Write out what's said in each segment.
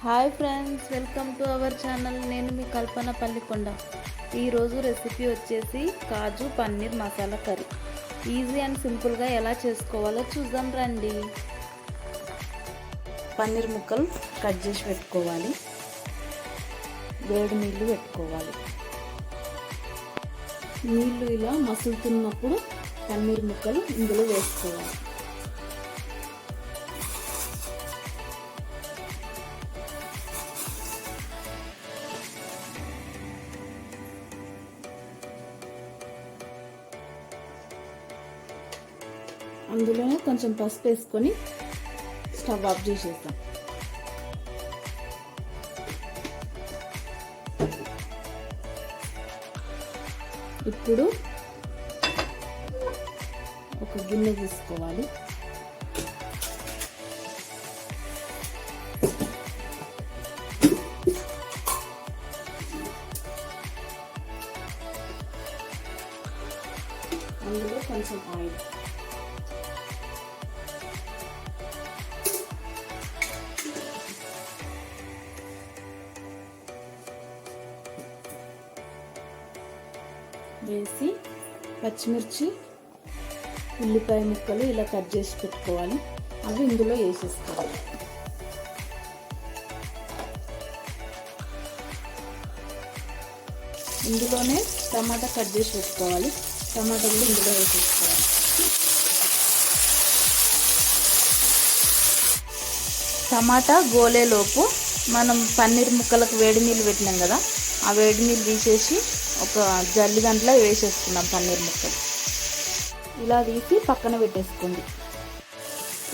Hi friends welcome to our channel. నేను మీ కల్పన పల్లికొండ. ఈరోజు రెసిపీ వచ్చేసి kaju paneer masala curry. Easy and సింపుల్గా ఎలా చేసుకోవాలో చూద్దాం రండి. పన్నీర్ ముక్కలు కట్ చేసి పెట్టుకోవాలి. వేడి నీళ్ళు పెట్టుకోవాలి. నీళ్ళు ఇలా మసులుతున్నప్పుడు పన్నీర్ ముక్కలు ఇందులో వేసుకోవాలి. అందులోనే కొంచెం పసుపు వేసుకొని స్టవ్ ఆఫ్ చేసేస్తాం ఇప్పుడు ఒక గిన్నె తీసుకోవాలి. అందులో కొంచెం ఆయిల్. వేసి పచ్చిమిర్చి ఉల్లిపాయ ముక్కలు ఇలా కట్ చేసి పెట్టుకోవాలి. అవి ఇందులో వేసేసుకోవాలి. ఇందులోనే టమాటా కట్ చేసి పెట్టుకోవాలి. టమాటా కూడా ఇందులో వేసేసుకోవాలి. టమాటా గోలేలోపు మనం పన్నీర్ ముక్కలకు వేడి నీళ్ళు పెట్టినాం కదా ఆ వేడి నీళ్ళు తీసేసి ఒక జల్లి దాంట్లో వేసేసుకున్నాం పన్నీర్ ముక్కలు. ఇలా తీసి పక్కన పెట్టేసుకోండి.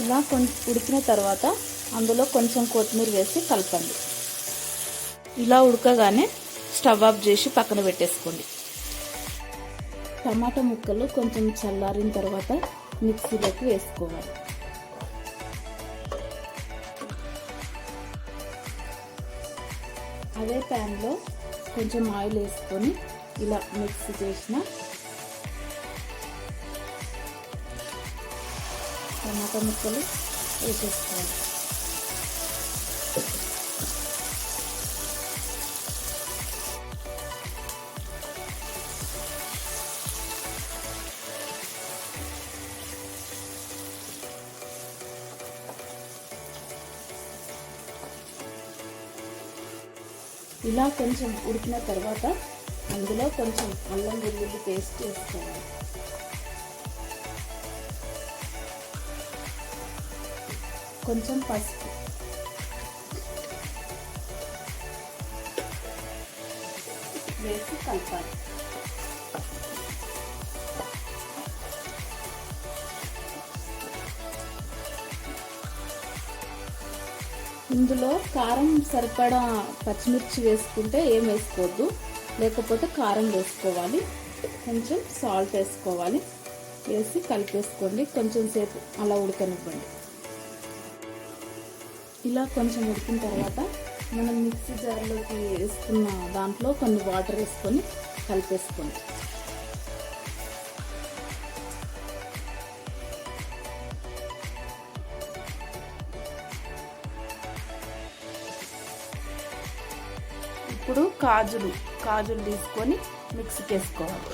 ఇలా కొంచెం ఉడికిన తర్వాత అందులో కొంచెం కొత్తిమీర వేసి కలపండి. ఇలా ఉడకగానే స్టవ్ ఆఫ్ చేసి పక్కన పెట్టేసుకోండి. టమాటా ముక్కలు కొంచెం చల్లారిన తర్వాత మిక్సీలోకి వేసుకోవాలి. అదే ప్యాన్లో కొంచెం ఆయిల్ వేసుకొని ఇలా మిక్స్ చేసిన టమాటా ముక్కలు వేసేసుకోవాలి. ఇలా కొంచెం ఉడికిన తర్వాత అందులో కొంచెం అల్లం వెల్లుల్లి పేస్ట్ వేసుకోవాలి. కొంచెం పసుపు. వేసి కలపాలి. ఇందులో కారం సరిపడా పచ్చిమిర్చి వేసుకుంటే ఏం వేసుకోవద్దు. లేకపోతే కారం వేసుకోవాలి. కొంచెం సాల్ట్ వేసుకోవాలి. వేసి కలిపేసుకోండి. కొంచెం సేపు అలా ఉడకనివ్వండి. ఇలా కొంచెం ఉడికిన తర్వాత మనం మిక్సీ జార్లోకి వేసుకున్న దాంట్లో కొన్ని వాటర్ వేసుకొని కలిపేసుకోండి. ఇప్పుడు కాజులు కాజులు తీసుకొని మిక్సీకి వేసుకోవాలి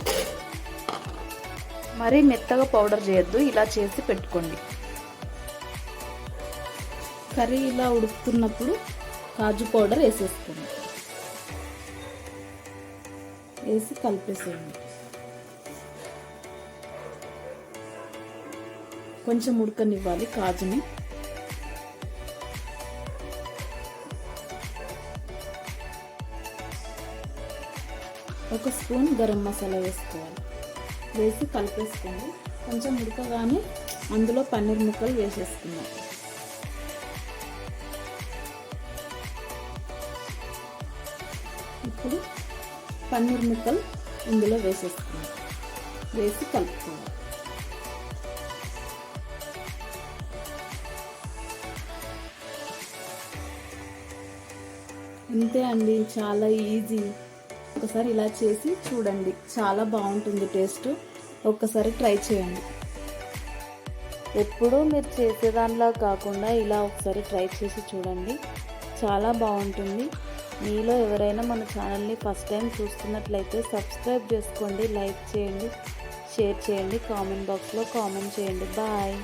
మరీ మెత్తగా పౌడర్ చేయొద్దు ఇలా చేసి పెట్టుకోండి. కర్రీ ఇలా ఉడుకుతున్నప్పుడు కాజు పౌడర్ వేసేసుకోండి. వేసి కలిపేసేయండి. కొంచెం ఉడకనివ్వాలి కాజుని. ఒక స్పూన్ గరం మసాలా వేసుకోవాలి. వేసి కలిపేసుకోండి కొంచెం ఉడకగానే అందులో పన్నీర్ ముక్కలు వేసేసుకున్నాం ఇప్పుడు పన్నీర్ ముక్కలు ఇందులో వేసేసుకున్నాం వేసి కలుపుకోవాలి. అంతే అండి. చాలా ఈజీ. ఒకసారి ఇలా చేసి చూడండి. చాలా బాగుంటుంది టేస్ట్. ఒక్కసారి ట్రై చేయండి. ఎప్పుడూ మీరు చేసేదానిలా కాకుండా ఇలా ఒకసారి ట్రై చేసి చూడండి. చాలా బాగుంటుంది. మీలో ఎవరైనా మన ఛానల్ని ఫస్ట్ టైం చూస్తున్నట్లయితే సబ్స్క్రైబ్ చేసుకోండి లైక్ చేయండి షేర్ చేయండి కామెంట్ బాక్స్లో కామెంట్ చేయండి. బాయ్.